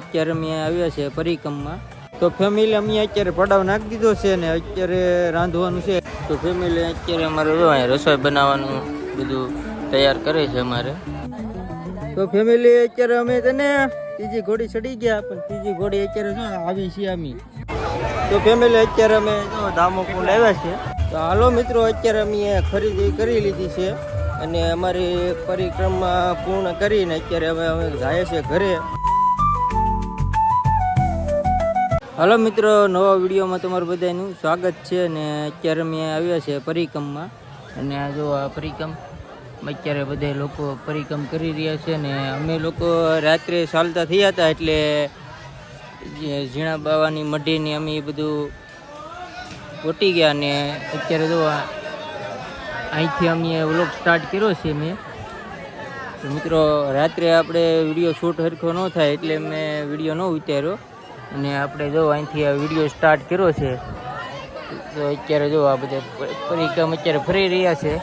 અત્યારે અમે આવ્યા છે પરિક્રમમાં. તો ફેમિલી અમે અત્યારે પડાવ નાખી દીધો છે ને અત્યારે રાંધવાનું છે. તો ફેમિલી અત્યારે અમારે જો અહીંયા રસોઈ બનાવવાનું બધું તૈયાર કરે છે અમારે. તો ફેમિલી અત્યારે અમે તને ત્રીજી ઘોડી ચડી ગયા પણ ત્રીજી ઘોડી અત્યારે શું આવી છીએ અમે. તો ફેમિલી અત્યારે અમે ધામો કુંડ આવ્યા છે. તો હાલો મિત્રો અત્યારે અમે ખરીદી કરી લીધી છે. અને અમારી પરિક્રમા પૂર્ણ કરીને અત્યારે અમે અમે જાય છે ઘરે. હાલો મિત્રો, નવા વિડીયોમાં તમારું બધાનું સ્વાગત છે અને અત્યારે અમે આવ્યા છે પરિક્રમમાં. અને આ જો આ પરિક્રમ અત્યારે બધા લોકો પરિક્રમ કરી રહ્યા છે ને અમે લોકો રાત્રે ચાલતા થયા હતા એટલે ઝીણા બાવાની મઢીની અમે એ બધું ઓટી ગયા ને અત્યારે જો અહીંથી અમે વ્લોગ સ્ટાર્ટ કર્યો છે મેં મિત્રો, રાત્રે આપણે વીડિયો શૂટ હરખો ન થાય એટલે મેં વીડિયો ન ઉતાર્યો. અને આપણે જો અહીંથી આ વીડિયો સ્ટાર્ટ કર્યો છે, તો અત્યારે જો આ બધા પરિક્રમ અત્યારે ફરી રહ્યા છે.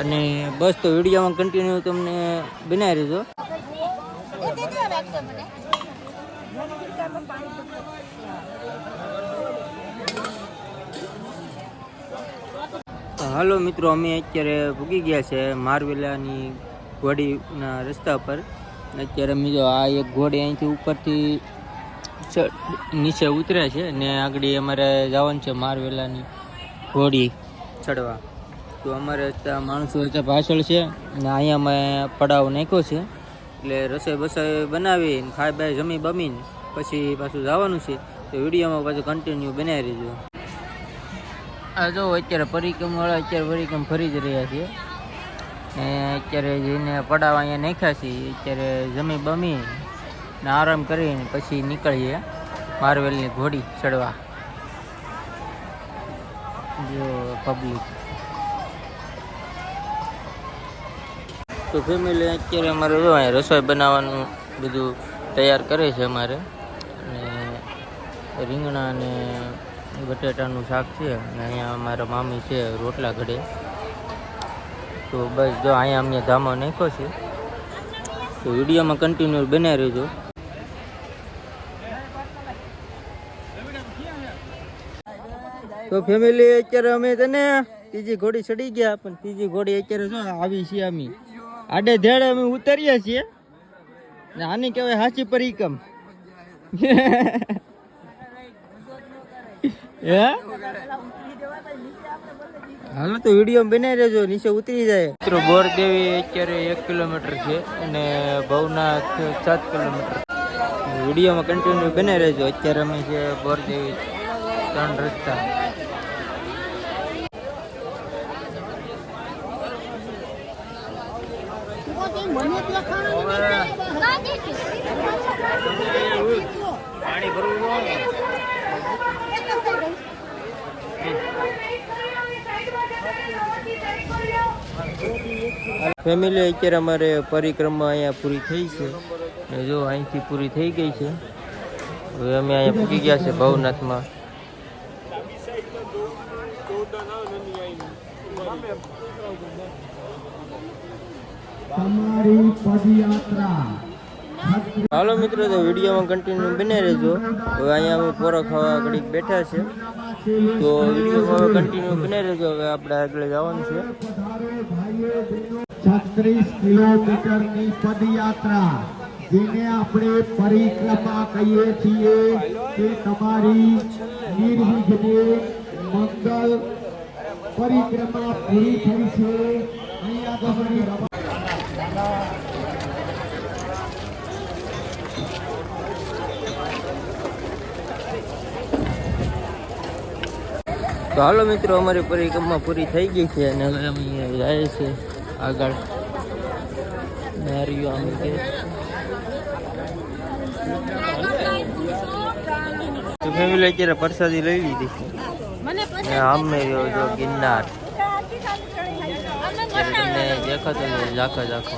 અને બસ તો વિડીયોમાં કન્ટિન્યુ તમને બનાવી રહેજો હાલો મિત્રો, અમે અત્યારે ભૂગી ગયા છે મારવેલાની ઘોડીના રસ્તા પર. અત્યારે જો આ એક ઘોડી અહીંથી ઉપરથી નીચે ઉતર્યા છે ને આગળ અમારે જવાનું છે મારવેલાની ઘોડી ચડવા. તો અમારે ત્યાં માણસો ત્યાં પાછળ છે ને અહીંયા અમે પડાવ નાખ્યો છે. એટલે રસોઈ બસોઈ બનાવી ખાઈ બાઈ જમી બમીને પછી પાછું જવાનું છે. તો વિડીયોમાં પાછું કન્ટિન્યુ બનાવી રહેજો. આ જો અત્યારે પરિક્રમવાળા અત્યારે પરિક્રમ ફરી જ રહ્યા છે. ને અત્યારે જઈને પડાવ અહીંયા નાખ્યા છે. અત્યારે જમી બમી ને આરામ કરીને પછી નીકળીએ માર્વેલની ઘોડી ચડવા. જો પબ્લિક તો ફેમિલી અત્યારે અમારે જો અહીંયા રસોઈ બનાવવાનું બધું તૈયાર કરે છે અમારે. અને રીંગણા અને બટેટાનું શાક છે અને અહીંયા અમારા મામી છે રોટલા ઘડે. તો બસ જો અહીંયા અમને ધામો નાખ્યો છે. તો વિડીયોમાં કન્ટિન્યુ બનાવી રહેજો. તો ફેમિલી અત્યારે અમે તને ત્રીજી ઘોડી ચડી ગયા પણ ત્રીજી ઘોડી અત્યારે શું આવી છીએ અમે. આડે ધેડે અમે ઉતરીએ છીએ. ને આની કહેવાય સાચી પરિકમ હે? હાલો તો વીડિયો બનાવી રહેજો નીચે ઉતરી જાય. મિત્રો બોરદેવી અત્યારે એક કિલોમીટર છે અને ભવનાથ સાત કિલોમીટર. વિડીયોમાં કન્ટિન્યુ બનાવી રહેજો અત્યારે અમે છે બોરદેવી. ત્રણ રસ્તા ફેમિલી અત્યારે અમારે પરિક્રમા અહીંયા પૂરી થઈ છે. જો અહીંથી પૂરી થઈ ગઈ છે. હવે અમે અહીંયા પૂકી ગયા છે ભવનાથમાં. તમારી પદયાત્રા. હાલો મિત્રો તો વિડીયોમાં કન્ટિન્યુ બને રહેજો. હવે અહીંયા અમે પોરો ખાવા ઘડીક બેઠા છે. તો વિડીયોમાં હવે કન્ટિન્યુ બને રહેજો. હવે આપણે આગળ જવાનું છે. છત્રીસ કિલોમીટરની પદયાત્રા જેને આપણે પરિક્રમા કહીએ છીએ કે તમારી નિર્વિઘ્ને મંગલ પરિક્રમા પૂરી થઈ છે અહીંયા તમારી રવા તો હાલો મિત્રો અમારી પરિક્રમા પૂરી થઈ ગઈ છે અને હવે અમે જાય છે આગળ. નારીઓ અમે કે. તો ફેમિલી અત્યારે પ્રસાદી લઈ લીધી છે. અમે જો ગિરનાર. તમને દેખાતો ઝાખો ઝાખો.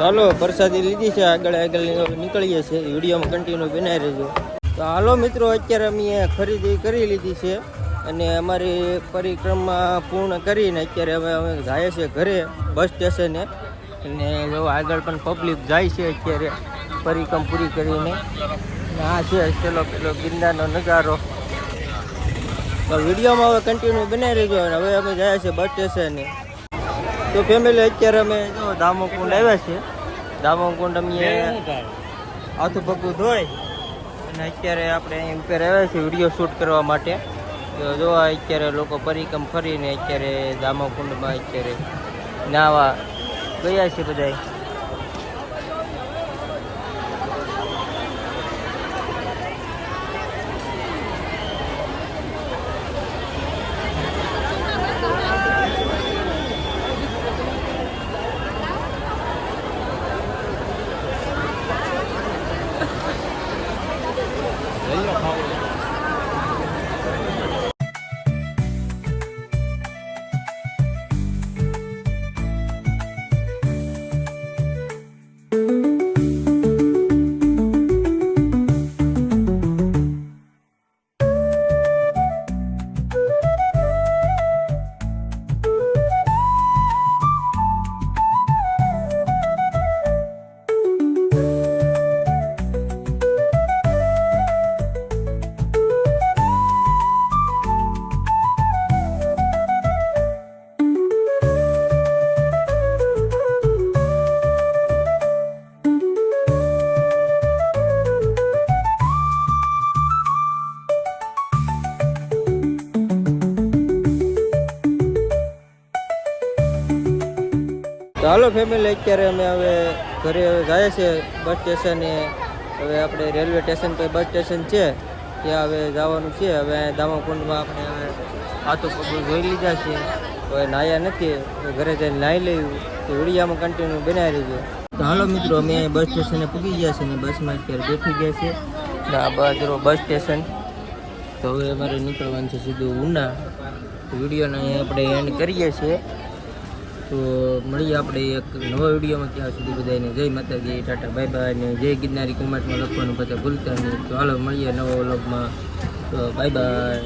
હાલો પ્રસાદી લીધી છે આગળ આગળ નીકળીએ છીએ. વિડીયોમાં કન્ટિન્યુ બનાવી રહેજો. તો હાલો મિત્રો, અત્યારે અમે ખરીદી કરી લીધી છે અને અમારી પરિક્રમા પૂર્ણ કરીને અત્યારે હવે અમે જાય છે ઘરે, બસ સ્ટેશને. અને આગળ પણ પબ્લિક જાય છે અત્યારે, પરિક્રમ પૂરી કરીને. આ છે પેલો પેલો ગિરનારનો નજારો તો વિડીયોમાં હવે કન્ટિન્યુ બનાવી રહેજો અને હવે અમે જાય છે બસ સ્ટેશને. તો ફેમિલી અત્યારે અમે જો દામોકુંડ આવ્યા છે દામોકુંડ અમે હાથું પગું ધોઈ અને અત્યારે આપણે અહીં ઉપર આવ્યા છીએ વીડિયો શૂટ કરવા માટે. તો જો અત્યારે લોકો પરિક્રમ ફરીને અત્યારે દામોકુંડમાં અત્યારે નાવા ગયા છે બધા હાલો ફેમિલી અત્યારે અમે હવે ઘરે જાય છે બસ સ્ટેશને હવે આપણે રેલવે સ્ટેશન પર બસ સ્ટેશન છે. ત્યાં હવે જવાનું છે. હવે દામાકુંડમાં આપણે હવે હાથો પગલું જોઈ લીધા છે. હવે નાયા નથી. ઘરે જઈને નાહી લેવું તો વિડીયામાં કન્ટિન્યુ બનાવી રહીજો. તો હાલો મિત્રો, અમે બસ સ્ટેશને પૂગી ગયા છે ને બસમાં અત્યારે બેઠી ગયા છે. આ બાજુ બસ સ્ટેશન તો હવે અમારે નીકળવાનું છે સીધું ઉના. વિડીયોને આપણે એન્ડ કરીએ છીએ. તો મળીએ આપણે એક નવા વિડીયોમાં. ત્યાં સુધી બધાને જય માતાજી, ટાટા, બાય બાય ને જય ગિરનારી કોમેન્ટમાં લખવાનું બધા ભૂલતા નહીં. તો હાલો મળીએ નવા વ્લોગમાં. તો બાય બાય.